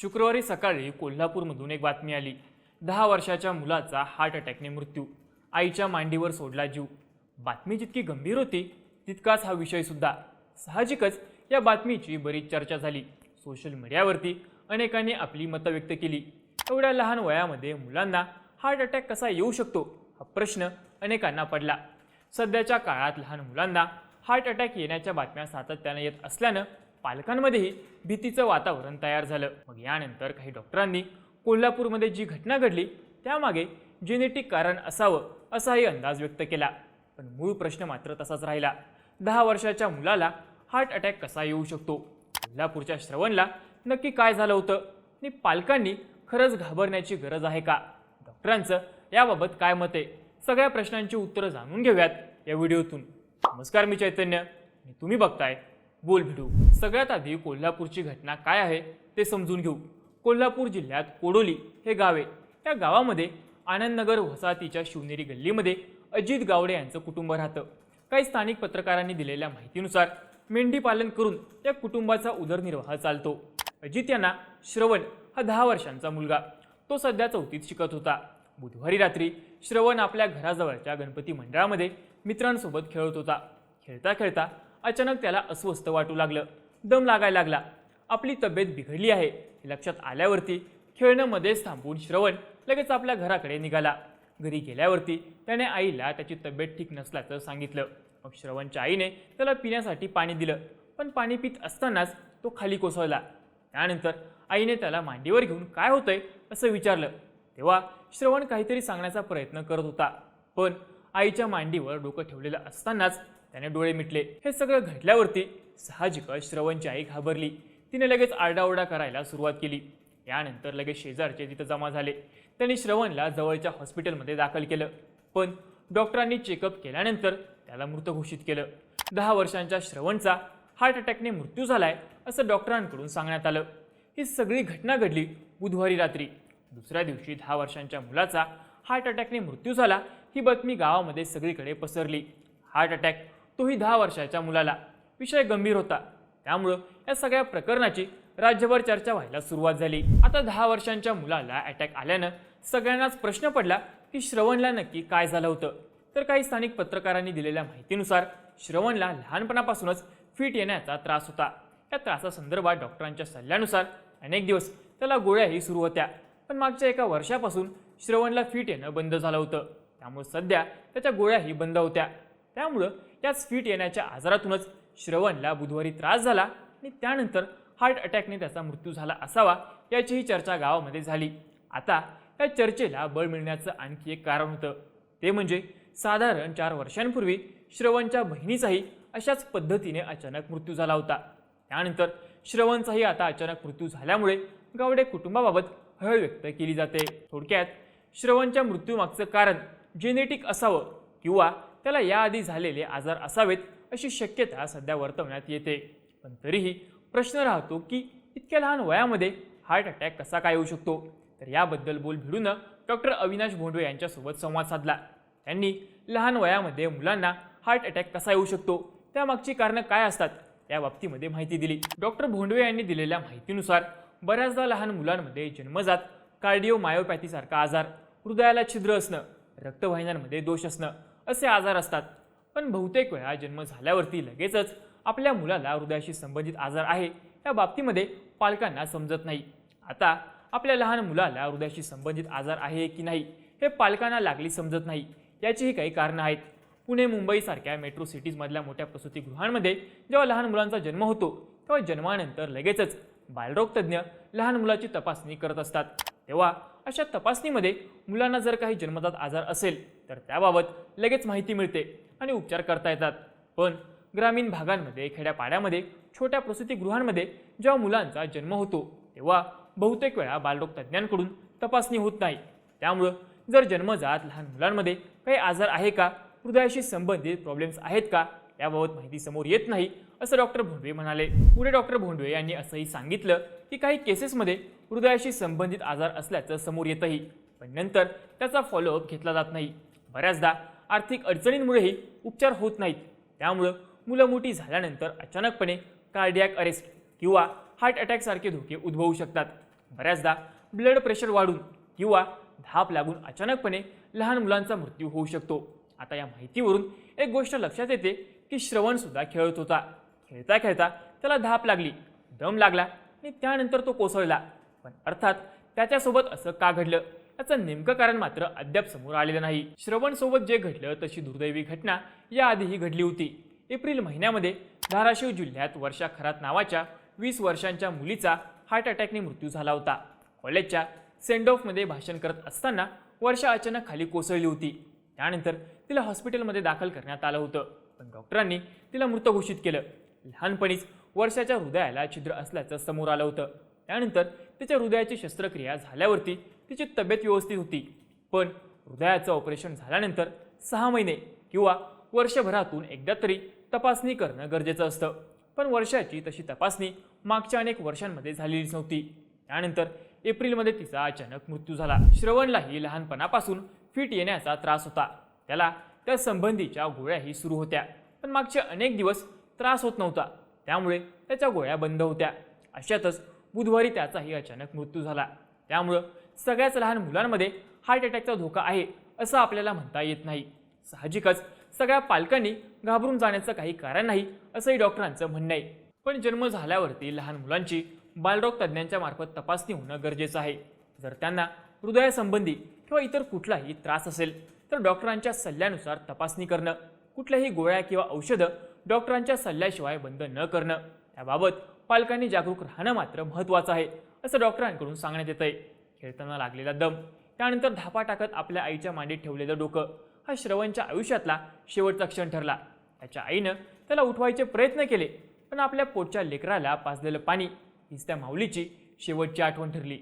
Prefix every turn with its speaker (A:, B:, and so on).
A: शुक्रवारी सकाळी कोल्हापूरमधून एक बातमी आली. दहा वर्षाच्या मुलाचा हार्ट अटॅकने मृत्यू. आईच्या मांडीवर सोडला जीव. बातमी जितकी गंभीर होती तितकाच हा विषय सुद्धा. साहजिकच या बातमीची बरीच चर्चा झाली. सोशल मीडियावरती अनेकांनी आपली मतं व्यक्त केली. एवढ्या लहान वयामध्ये मुलांना हार्ट अटॅक कसा येऊ शकतो हा प्रश्न अनेकांना पडला. सध्याच्या काळात लहान मुलांना हार्ट अटॅक येण्याच्या बातम्या सातत्यानं येत असल्यानं पालकांमध्येही भीतीचं वातावरण तयार झालं. मग यानंतर काही डॉक्टरांनी कोल्हापूरमध्ये जी घटना घडली त्यामागे जेनेटिक कारण असावं असाही अंदाज व्यक्त केला. पण मूळ प्रश्न मात्र तसाच राहिला. दहा वर्षाच्या मुलाला हार्ट अटॅक कसा येऊ शकतो? कोल्हापूरच्या श्रवणला नक्की काय झालं होतं? आणि पालकांनी खरंच घाबरण्याची गरज आहे का? डॉक्टरांचं याबाबत काय मत आहे? सगळ्या प्रश्नांची उत्तरं जाणून घेऊयात या व्हिडिओतून. नमस्कार मी चैतन्य. आणि तुम्ही बघताय बोल भिडू सगळ्यात आधी कोल्हापूरची घटना काय आहे ते समजून घेऊ. कोल्हापूर जिल्ह्यात कोडोली हे गाव आहे. त्या गावामध्ये आनंदनगर वसाहतीच्या शिवनेरी गल्लीमध्ये अजित गावडे यांचं कुटुंब राहतं. काही स्थानिक पत्रकारांनी दिलेल्या माहितीनुसार मेंढी पालन करून त्या कुटुंबाचा उदरनिर्वाह चालतो. अजित यांना श्रवण हा दहा वर्षांचा मुलगा. तो सध्या चौथीत शिकत होता. बुधवारी रात्री श्रवण आपल्या घराजवळच्या गणपती मंडळामध्ये मित्रांसोबत खेळत होता. खेळता खेळता अचानक त्याला अस्वस्थ वाटू लागलं. दम लागायला लागला. आपली तब्येत बिघडली आहे. हे लक्षात आल्यावरती खेळण्यामध्येच थांबून श्रवण लगेच आपल्या घराकडे निघाला. घरी गेल्यावरती त्याने आईला त्याची तब्येत ठीक नसल्याचं सांगितलं. मग श्रवणच्या आईने त्याला पिण्यासाठी पाणी दिलं. पण पाणी पित असतानाच तो खाली कोसळला. त्यानंतर आईने त्याला मांडीवर घेऊन काय होतंय? असं विचारलं. तेव्हा श्रवण काहीतरी सांगण्याचा प्रयत्न करत होता. पण आईच्या मांडीवर डोकं ठेवलेलं असतानाच त्याने डोळे मिटले. हे सगळं घडल्यावरती साहजिकच श्रवणची आई घाबरली. तिने लगेच आरडाओरडा करायला सुरुवात केली. यानंतर लगेच शेजारचे तिथं जमा झाले. त्यांनी श्रवणला जवळच्या हॉस्पिटलमध्ये दाखल केलं. पण डॉक्टरांनी चेकअप केल्यानंतर त्याला मृत घोषित केलं. दहा वर्षांच्या श्रवणचा हार्ट अटॅकने मृत्यू झालाय असं डॉक्टरांकडून सांगण्यात आलं. ही सगळी घटना घडली बुधवारी रात्री. दुसऱ्या दिवशी दहा वर्षांच्या मुलाचा हार्ट अटॅकने मृत्यू झाला ही बातमी गावामध्ये सगळीकडे पसरली. हार्ट अटॅक तोही दहा वर्षाच्या मुलाला. विषय गंभीर होता. त्यामुळं या सगळ्या प्रकरणाची राज्यभर चर्चा व्हायला सुरुवात झाली. आता दहा वर्षांच्या मुलाला अटॅक आल्यानं सगळ्यांनाच प्रश्न पडला की श्रवणला नक्की काय झालं होतं? तर काही स्थानिक पत्रकारांनी दिलेल्या माहितीनुसार श्रवणला लहानपणापासूनच फिट येण्याचा त्रास होता. या त्रासासंदर्भात डॉक्टरांच्या सल्ल्यानुसार अनेक दिवस त्याला गोळ्याही सुरू होत्या. पण मागच्या एका वर्षापासून श्रवणला फिट येणं बंद झालं होतं. त्यामुळे सध्या त्याच्या गोळ्याही बंद होत्या. त्यामुळं याच फिट येण्याच्या आजारातूनच श्रवणला बुधवारी त्रास झाला आणि त्यानंतर हार्ट अटॅकने त्याचा मृत्यू झाला असावा याचीही चर्चा गावामध्ये झाली. आता या चर्चेला बळ मिळण्याचं आणखी एक कारण होतं. ते म्हणजे साधारण चार वर्षांपूर्वी श्रवणच्या बहिणीचाही अशाच पद्धतीने अचानक मृत्यू झाला होता. त्यानंतर श्रवणचाही आता अचानक मृत्यू झाल्यामुळे गावडे कुटुंबाबाबत हळ व्यक्त केली जाते. थोडक्यात श्रवणच्या मृत्यूमागचं कारण जेनेटिक असावं किंवा त्याला याआधी झालेले आजार असावेत अशी शक्यता सध्या वर्तवण्यात येते. पण तरीही प्रश्न राहतो की इतक्या लहान वयामध्ये हार्ट अटॅक कसा काय येऊ शकतो? तर याबद्दल बोल भिडूनं डॉक्टर अविनाश भोंडवे यांच्यासोबत संवाद साधला. त्यांनी लहान वयामध्ये मुलांना हार्ट अटॅक कसा येऊ शकतो? त्यामागची कारणं काय असतात? या बाबतीमध्ये माहिती दिली. डॉक्टर भोंडवे यांनी दिलेल्या माहितीनुसार बऱ्याचदा लहान मुलांमध्ये जन्मजात कार्डिओमायोपॅथीसारखा आजार हृदयाला छिद्र असणं रक्तवाहिन्यांमध्ये दोष असणं असे आजार असतात. पण बहुतेक वेळा जन्म झाल्यावरती लगेचच आपल्या मुलाला हृदयाशी संबंधित आजार आहे या बाबतीमध्ये पालकांना समजत नाही. आता आपल्या लहान मुलाला हृदयाशी संबंधित आजार आहे की नाही हे पालकांना लागली समजत नाही. याचीही काही कारणं आहेत. पुणे मुंबईसारख्या मेट्रो सिटीजमधल्या मोठ्या प्रसूतीगृहांमध्ये जेव्हा लहान मुलांचा जन्म होतो तेव्हा जन्मानंतर लगेचच बालरोगतज्ञ लहान मुलाची तपासणी करत असतात. तेव्हा अशा तपासणीमध्ये मुलांना जर काही जन्मजात आजार असेल तर त्याबाबत लगेच माहिती मिळते आणि उपचार करता येतात. पण ग्रामीण भागांमध्ये खेड्यापाड्यामध्ये छोट्या प्रसूतीगृहांमध्ये जेव्हा मुलांचा जन्म होतो तेव्हा बहुतेक वेळा बालरोग तज्ज्ञांकडून तपासणी होत नाही. त्यामुळं जर जन्मजात लहान मुलांमध्ये काही आजार आहे का? हृदयाशी संबंधित प्रॉब्लेम्स आहेत का? याबाबत माहिती समोर येत नाही असं डॉक्टर भोंडवे म्हणाले. पुढे डॉक्टर भोंडवे यांनी असंही सांगितलं की काही केसेसमध्ये हृदयाशी संबंधित आजार असल्याचं समोर येतही पण नंतर त्याचा फॉलोअप घेतला जात नाही. बऱ्याचदा आर्थिक अडचणींमुळेही उपचार होत नाहीत. त्यामुळं मुलं मोठी झाल्यानंतर अचानकपणे कार्डियाक अरेस्ट किंवा हार्ट अटॅकसारखे धोके उद्भवू शकतात. बऱ्याचदा ब्लड प्रेशर वाढून किंवा धाप लागून अचानकपणे लहान मुलांचा मृत्यू होऊ शकतो. आता या माहितीवरून एक गोष्ट लक्षात येते की श्रवणसुद्धा खेळत होता. खेळता खेळता त्याला धाप लागली दम लागला आणि त्यानंतर तो कोसळला. पण अर्थात त्याच्यासोबत असं का घडलं? याचं नेमकं कारण मात्र अद्याप समोर आलेलं नाही. श्रवण सोबत जे घडलं तशी दुर्दैवी घटना याआधीही घडली होती. एप्रिल महिन्यामध्ये धाराशिव जिल्ह्यात वर्षा खरात नावाच्या वीस वर्षांच्या मुलीचा हार्ट अटॅकने मृत्यू झाला होता. कॉलेजच्या सेंड ऑफमध्ये भाषण करत असताना वर्षा अचानक खाली कोसळली होती. त्यानंतर तिला हॉस्पिटलमध्ये दाखल करण्यात आलं होतं. पण डॉक्टरांनी तिला मृत घोषित केलं. लहानपणीच वर्षाच्या हृदयाला छिद्र असल्याचं समोर आलं होतं. त्यानंतर तिच्या हृदयाची शस्त्रक्रिया झाल्यावरती तिची तब्येत व्यवस्थित होती. पण हृदयाचं ऑपरेशन झाल्यानंतर सहा महिने किंवा वर्षभरातून एकदा तरी तपासणी करणं गरजेचं असतं. पण वर्षाची तशी तपासणी मागच्या अनेक वर्षांमध्ये झालेलीच नव्हती. त्यानंतर एप्रिलमध्ये तिचा अचानक मृत्यू झाला. श्रवणलाही लहानपणापासून फिट येण्याचा त्रास होता. त्याला त्या संबंधीच्या गोळ्याही सुरू होत्या. पण मागचे अनेक दिवस त्रास होत नव्हता. त्यामुळे त्याच्या गोळ्या बंद होत्या. अशातच बुधवारी त्याचाही अचानक मृत्यू झाला. त्यामुळं सगळ्याच लहान मुलांमध्ये हार्ट अटॅकचा धोका आहे असं आपल्याला म्हणता येत नाही. साहजिकच सगळ्या पालकांनी घाबरून जाण्याचं काही कारण नाही असंही डॉक्टरांचं म्हणणं आहे. पण जन्म झाल्यावरती लहान मुलांची बालरोग तज्ज्ञांच्या मार्फत तपासणी होणं गरजेचं आहे. जर त्यांना हृदयासंबंधी किंवा इतर कुठलाही त्रास असेल तर डॉक्टरांच्या सल्ल्यानुसार तपासणी करणं कुठल्याही गोळ्या किंवा औषधं डॉक्टरांच्या सल्ल्याशिवाय बंद न करणं त्याबाबत पालकांनी जागरूक राहणं मात्र महत्त्वाचं आहे असं डॉक्टरांकडून सांगण्यात येत आहे खेळताना लागलेला दम त्यानंतर धापा टाकत आपल्या आईच्या मांडीत ठेवलेलं डोकं हा श्रवणच्या आयुष्यातला शेवटचा क्षण ठरला. त्याच्या आईनं त्याला उठवायचे प्रयत्न केले पण आपल्या पोटच्या लेकराला पाजलेलं पाणी हीच त्या माऊलीची शेवटची आठवण ठरली.